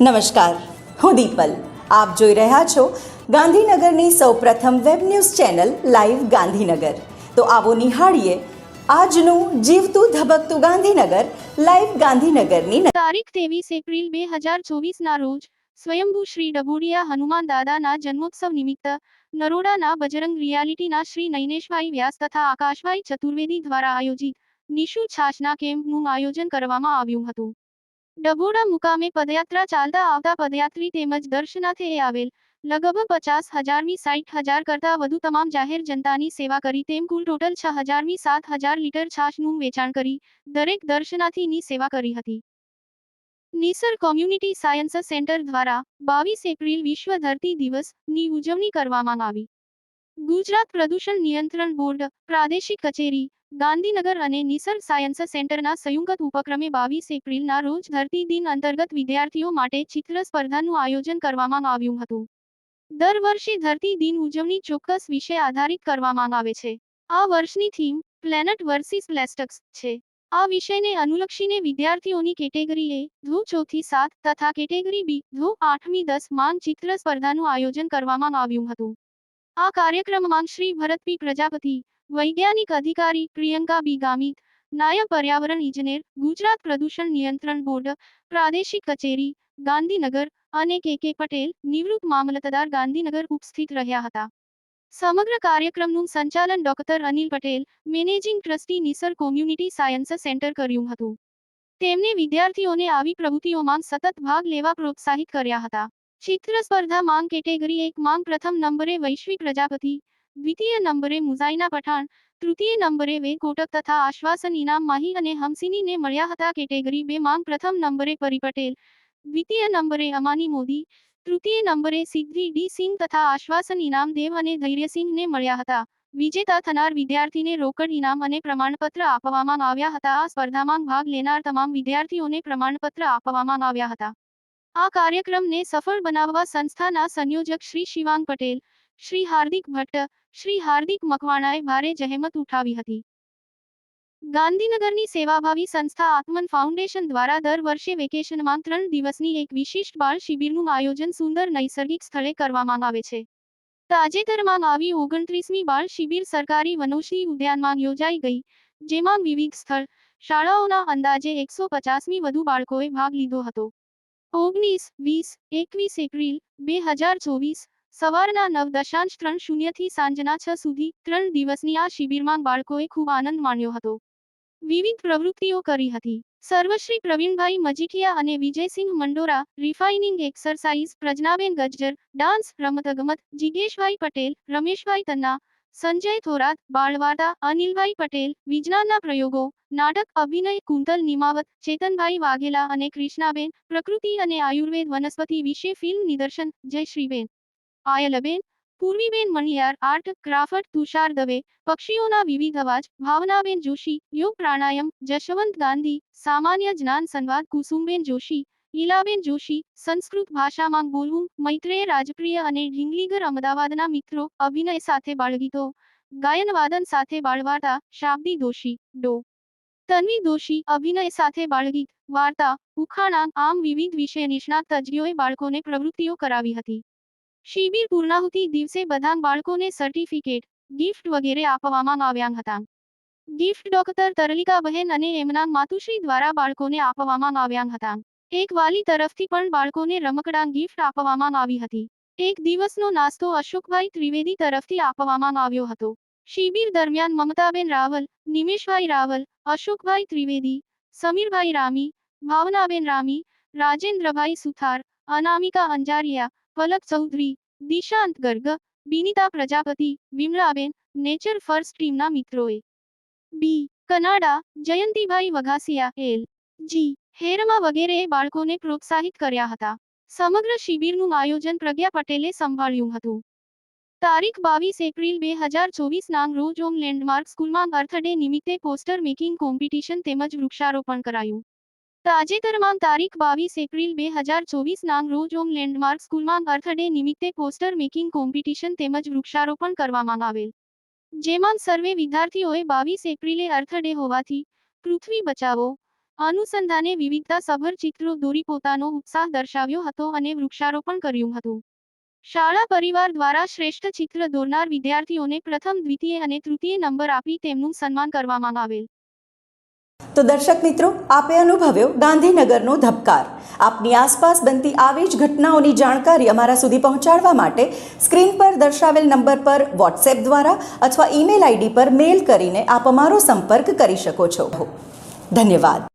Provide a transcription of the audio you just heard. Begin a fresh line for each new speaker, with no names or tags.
નમસ્કાર, હું દીપલ. આપ જોઈ રહ્યા છો ગાંધીનગરની સૌપ્રથમ web news channel live Gandhinagar. તો આવો નિહાળીએ આજનું જીવતું ધબકતું ગાંધીનગર, લાઈવ ગાંધીનગરની
તારીખ ત્રેવીસ એપ્રિલ બે હજાર ચોવીસના રોજ સ્વયંભૂ શ્રી ડભોડિયા હનુમાન દાદાના જન્મોત્સવ નિમિત્ત નરોડાના બજરંગ રિયાલિટીના શ્રી નૈનેશભાઈ વ્યાસ તથા આકાશભાઈ ચતુર્વેદી દ્વારા આયોજિત નિશુ છાશના કેમ્પનું આયોજન કરવામાં આવ્યું હતું. ડભોડા મુકામે પદયાત્રા ચાલતા આવતા પદયાત્રી તેમજ દર્શનાર્થે આવેલ. લગભગ પચાસ હજારમી સાઠ હજાર કરતાં વધુ તમામ જાહેર જનતાની સેવા કરી. તેમ કુલ ટોટલ છ હજારમી સાત હજાર લીટર છાશનું વેચાણ કરી દરેક દર્શનાર્થીની સેવા કરી હતી. નિસર કોમ્યુનિટી સાયન્સ સેન્ટર દ્વારા બાવીસ એપ્રિલ વિશ્વ ધરતી દિવસની ઉજવણી કરવામાં આવી. ગુજરાત પ્રદૂષણ નિયંત્રણ બોર્ડ, પ્રાદેશિક કચેરી, ગાંધીનગર અને નિસર્ગ સાયન્સ સેન્ટરના સંયુક્ત ઉપક્રમે બાવીસ એપ્રિલના રોજ ધરતી દિન અંતર્ગત વિદ્યાર્થીઓ માટે ચિત્ર સ્પર્ધાનું આયોજન કરવામાં આવ્યું હતું. દર વર્ષે ધરતી દિન ઉજવણી ચોક્કસ વિષય આધારિત કરવામાં આવે છે. આ વર્ષની થીમ, પ્લેનેટ વર્સિસ પ્લાસ્ટિક્સ છે. આ વિષયને અનુલક્ષીને વિદ્યાર્થીઓની કેટેગરી એ, ધ્રુવ ચોથી સાત તથા કેટેગરી બી, ધ્રુવ આઠમી દસ માન ચિત્ર સ્પર્ધાનું આયોજન કરવામાં આવ્યું હતું. આ કાર્યક્રમમાં શ્રી ભરત પી પ્રજાપતિ, વૈજ્ઞાનિક અધિકારી પ્રિયંકા બી ગામિત, નાયબ પર્યાવરણ ઇજનેર, ગુજરાત પ્રદૂષણ નિયંત્રણ બોર્ડ, પ્રાદેશિક કચેરી, ગાંધીનગર અને કે કે પટેલ નિવૃત્ત મામલતદાર ગાંધીનગર ઉપસ્થિત રહ્યા હતા. સમગ્ર કાર્યક્રમનું સંચાલન doctor Anil Patel, managing trustee નિસર community science centre કર્યું હતું. તેમને વિદ્યાર્થીઓને આવી પ્રવૃત્તિઓમાં સતત ભાગ લેવા પ્રોત્સાહિત કર્યા હતા. ચિત્ર સ્પર્ધા માંગ કેટેગરી એક માંગ પ્રથમ નંબરે વૈશ્વિક પ્રજાપતિ, દ્વિતીય નંબરે મુઝાઇના પઠાણ, તૃતીય નંબરે વે કોટક તથા આશ્વાસન ઇનામ માહી અને હમસિનીને મળ્યા હતા કેટેગરી બે માંગ પ્રથમ નંબરે પરી પટેલ, દ્વિતીય નંબરે અમાની મોદી, તૃતીય નંબરે સિદ્ધિ ડી સિંહ તથા આશ્વાસન ઇનામ દેવ અને ધૈર્યસિંહને મળ્યા હતા. વિજેતા થનાર વિદ્યાર્થીને રોકડ ઇનામ અને પ્રમાણપત્ર આપવામાં આવ્યા હતા. આ સ્પર્ધામાં ભાગ લેનાર તમામ વિદ્યાર્થીઓને પ્રમાણપત્ર આપવામાં આવ્યા હતા. આ કાર્યક્રમને સફળ બનાવવા સંસ્થાના સંયોજક શ્રી શિવાંગ પટેલ, શ્રી હાર્દિક ભટ્ટ, શ્રી હાર્દિક મકવાણાએ ભારે જહેમત ઉઠાવી હતી. ગાંધીનગરની સેવાભાવી સંસ્થા આત્મન ફાઉન્ડેશન દ્વારા દર વર્ષે વેકેશનમાં ત્રણ દિવસની એક વિશિષ્ટ બાળ શિબિરનું આયોજન સુંદર નૈસર્ગિક સ્થળે કરવામાં આવે છે. તાજેતરમાં આવી ઓગણત્રીસમી બાળ શિબિર સરકારી વનૌષધિ ઉદ્યાનમાં યોજાઈ ગઈ, જેમાં વિવિધ સ્થળ, શાળાઓના અંદાજે એકસો પચાસમી વધુ બાળકોએ ભાગ લીધો હતો. ઓગણીસ, વીસ, એકવીસ એપ્રિલ, બે હજાર ચોવીસ, સવારના નવ દશાંશ ત્રણ શૂન્યથી સાંજના છ સુધી ત્રણ દિવસની આ શિબિરમાં બાળકોએ ખૂબ આનંદ માણ્યો હતો. વિવિધ પ્રવૃત્તિઓ કરી હતી. સર્વશ્રી પ્રવીણભાઈ મજીઠિયા અને Vijaysinh Mandora, refining exercise, Pragnaben Gajjar, dance, રમતગમત, જિગેશભાઈ પટેલ, રમેશભાઈ તન્ના સંજય થોરાત બાળવાર્તા અનિલભાઈ પટેલ, વિજ્ઞાનના પ્રયોગો, નાટક અભિનય, કુંતલ નિમાવત, ચેતનભાઈ વાઘેલા અને કૃષ્ણાબેન, પ્રકૃતિ અને આયુર્વેદ વનસ્પતિ વિશે ફિલ્મ નિદર્શન, જયશ્રીબેન. આયલબેન, પૂર્વીબેન મણિયાર, આર્ટ, ક્રાફટ, તુષાર દવે, પક્ષીઓના વિવિધ અવાજ, ભાવનાબેન જોશી, યોગ પ્રાણાયામ, જશવંત ગાંધી, સામાન્ય જ્ઞાન સંવાદ, કુસુમબેન જોશી ઈલાબેન જોશી, સંસ્કૃત ભાષામાં બોલવું મૈત્રેય, રાજપ્રિય અને ઢીંગલીગર અમદાવાદના મિત્રો, અભિનય સાથે બાળગીતો ગાયન વાદન સાથે બાળવાર્તા શાબ્દી દોશી, ડો. તન્વી દોશી, અભિનય સાથે બાળગીત, વાર્તા, ઉખાણા, આમ વિવિધ વિષય નિષ્ણાત તજ્ઞોએ બાળકોને પ્રવૃત્તિઓ કરાવી હતી. શિબિર પૂર્ણાહુતિ દિવસે બધા બાળકોને સર્ટિફિકેટ, ગિફ્ટ વગેરે આપવામાં આવ્યા હતા. ગિફ્ટ ડોક્ટર તરલિકાબહેન અને એમના માતુશ્રી દ્વારા બાળકોને આપવામાં આવ્યા હતા. એક વાલી તરફથી પણ બાળકોને રમકડાં ગિફ્ટ આપવામાં આવી હતી. એક દિવસનો નાસ્તો અશોકભાઈ ત્રિવેદી તરફથી આપવામાં આવ્યો હતો. શિબિર દરમિયાન મમતાબેન રાવલ, નિમેશભાઈ રાવલ, અશોકભાઈ ત્રિવેદી, સમીરભાઈ રામી, ભાવનાબેન રામી, રાજેન્દ્રભાઈ સુથાર, અનામિકા અંજારિયા, પલક ચૌધરી, દિશાંત ગર્ગ, બિનિતા પ્રજાપતિ વિમળાબેન નેચર ફર્સ્ટ ટીમના મિત્રોએ. બી. કનાડા, જયંતિભાઈ વઘાસિયા, એલ. જી, હેરમા વગેરેએ બાળકોને પ્રોત્સાહિત કર્યા હતા. સમગ્ર શિબિરનું આયોજન પ્રજ્ઞા પટેલે સંભાળ્યું હતું. તારીખ બાવીસ એપ્રિલ બે હજાર ચોવીસ નાંગ રોજ ઓમ લેન્ડમાર્ક સ્કૂલમાં અર્થ ડે નિમિત્તે પોસ્ટર મેકિંગ કોમ્પિટિશન તેમજ વૃક્ષારોપણ કરાયું. તાજેતરમાં તારીખ બાવીસ એપ્રિલ બે હજાર ચોવીસ નાંગ રોજ ઓમ લેન્ડમાર્ક સ્કૂલમાં અર્થ નિમિત્તે પોસ્ટર મેકિંગ કોમ્પિટિશન તેમજ વૃક્ષારોપણ કરવામાં આવેલ. જેમાં સર્વે વિદ્યાર્થીઓએ બાવીસ એપ્રિલે અર્થ ડે હોવાથી પૃથ્વી બચાવો અનુસંધાને વિવિધતા સભર ચિત્રો દોરી પોતાનો ઉત્સાહ દર્શાવ્યો હતો અને વૃક્ષારોપણ કર્યું હતું. શાળા પરિવાર દ્વારા શ્રેષ્ઠ ચિત્ર દોરનાર વિદ્યાર્થીઓને પ્રથમ, દ્વિતીય અને તૃતીય નંબર આપી તેમનું સન્માન કરવામાં આવેલ.
તો દર્શક મિત્રો, આપે અનુભવ્યો ગાંધીનગરનો ધબકાર. આપની આસપાસ બનતી આવી જ ઘટનાઓની જાણકારી અમારા સુધી પહોંચાડવા માટે સ્ક્રીન પર દર્શાવેલ નંબર પર વોટ્સએપ દ્વારા અથવા ઈમેલ આઈડી પર મેલ કરીને આપ અમારો સંપર્ક કરી શકો છો. ધન્યવાદ.